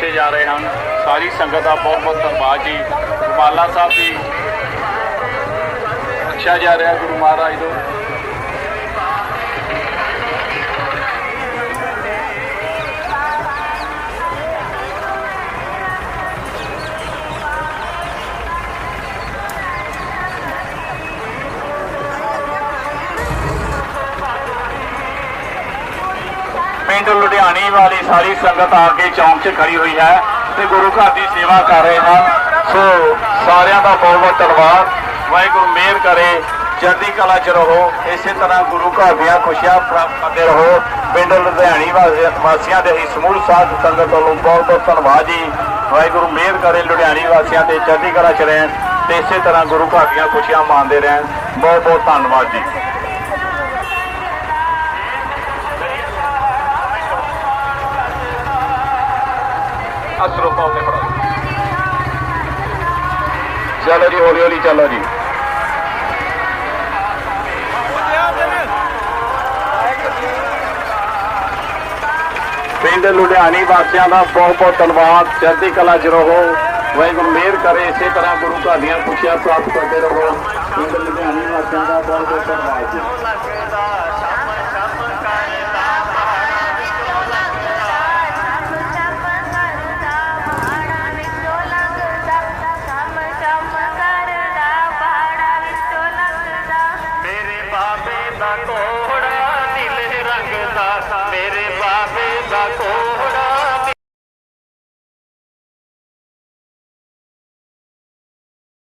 ਬਖਸ਼ੇ ਜਾ ਰਹੇ ਹਨ। ਸਾਰੀ ਸੰਗਤ ਦਾ ਬਹੁਤ ਬਹੁਤ ਧੰਨਵਾਦ ਜੀ। ਰੁਮਾਲਾ ਸਾਹਿਬ ਜੀ ਬਖਸ਼ਿਆ ਜਾ ਰਿਹਾ ਗੁਰੂ ਮਹਾਰਾਜ ਨੂੰ ਪਿੰਡ ਲੁਧਿਆਣੀ ਵਾਲੀ ਸਾਰੀ ਸੰਗਤ ਆ ਕੇ ਚੌਂਕ 'ਚ ਖੜੀ ਹੋਈ ਹੈ ਤੇ ਗੁਰੂ ਘਰ ਦੀ ਸੇਵਾ ਕਰ ਰਹੇ ਹਨ। ਸੋ ਸਾਰਿਆਂ ਦਾ ਬਹੁਤ ਬਹੁਤ ਧੰਨਵਾਦ। ਵਾਹਿਗੁਰੂ ਮਿਹਰ ਕਰੇ, ਚੜ੍ਹਦੀ ਕਲਾ 'ਚ ਰਹੋ, ਇਸੇ ਤਰ੍ਹਾਂ ਗੁਰੂ ਘਰ ਦੀਆਂ ਖੁਸ਼ੀਆਂ ਪ੍ਰਾਪਤ ਕਰਦੇ ਰਹੋ। ਪਿੰਡ ਲੁਧਿਆਣੀ ਵਾਸੀ- ਵਾਸੀਆਂ ਦੇ ਹੀ ਸਮੂਹ ਸਾਧ ਸੰਗਤ ਵੱਲੋਂ ਬਹੁਤ ਬਹੁਤ ਧੰਨਵਾਦ ਜੀ। ਵਾਹਿਗੁਰੂ ਮਿਹਰ ਕਰੇ ਲੁਧਿਆਣੀ ਵਾਸੀਆਂ ਤੇ ਚੜ੍ਹਦੀ ਕਲਾ 'ਚ ਰਹਿਣ ਤੇ ਇਸੇ ਤਰ੍ਹਾਂ ਗੁਰੂ ਘਰ ਦੀਆਂ ਖੁਸ਼ੀਆਂ ਮਾਣਦੇ ਰਹਿਣ। ਬਹੁਤ ਬਹੁਤ ਧੰਨਵਾਦ ਜੀ। ਅਸਰੋ ਪਾਉਂਦੇ ਫੜੋ ਚਲੋ ਜੀ, ਹੌਲੀ ਹੌਲੀ ਚੱਲੋ ਜੀ। ਪਿੰਡ ਲੁਧਿਆਣੀ ਵਾਸੀਆਂ ਦਾ ਬਹੁਤ ਬਹੁਤ ਧੰਨਵਾਦ। ਚੜ੍ਹਦੀ ਕਲਾ ਚ ਰਹੋ। ਵਾਹਿਗੁਰੂ ਮਿਹਰ ਕਰੇ। ਇਸੇ ਤਰ੍ਹਾਂ ਗੁਰੂ ਘਰ ਦੀਆਂ ਖੁਸ਼ੀਆਂ ਪ੍ਰਾਪਤ ਕਰਦੇ ਰਹੋ। ਪਿੰਡ ਲੁਧਿਆਣੀ ਵਾਸੀਆਂ ਦਾ ਬਹੁਤ ਬਹੁਤ ਧੰਨਵਾਦ ਕੋੜਾ ਨੀਲੇ ਰੰਗ ਦਾ ਮੇਰੇ ਬਾਬੇ ਦਾ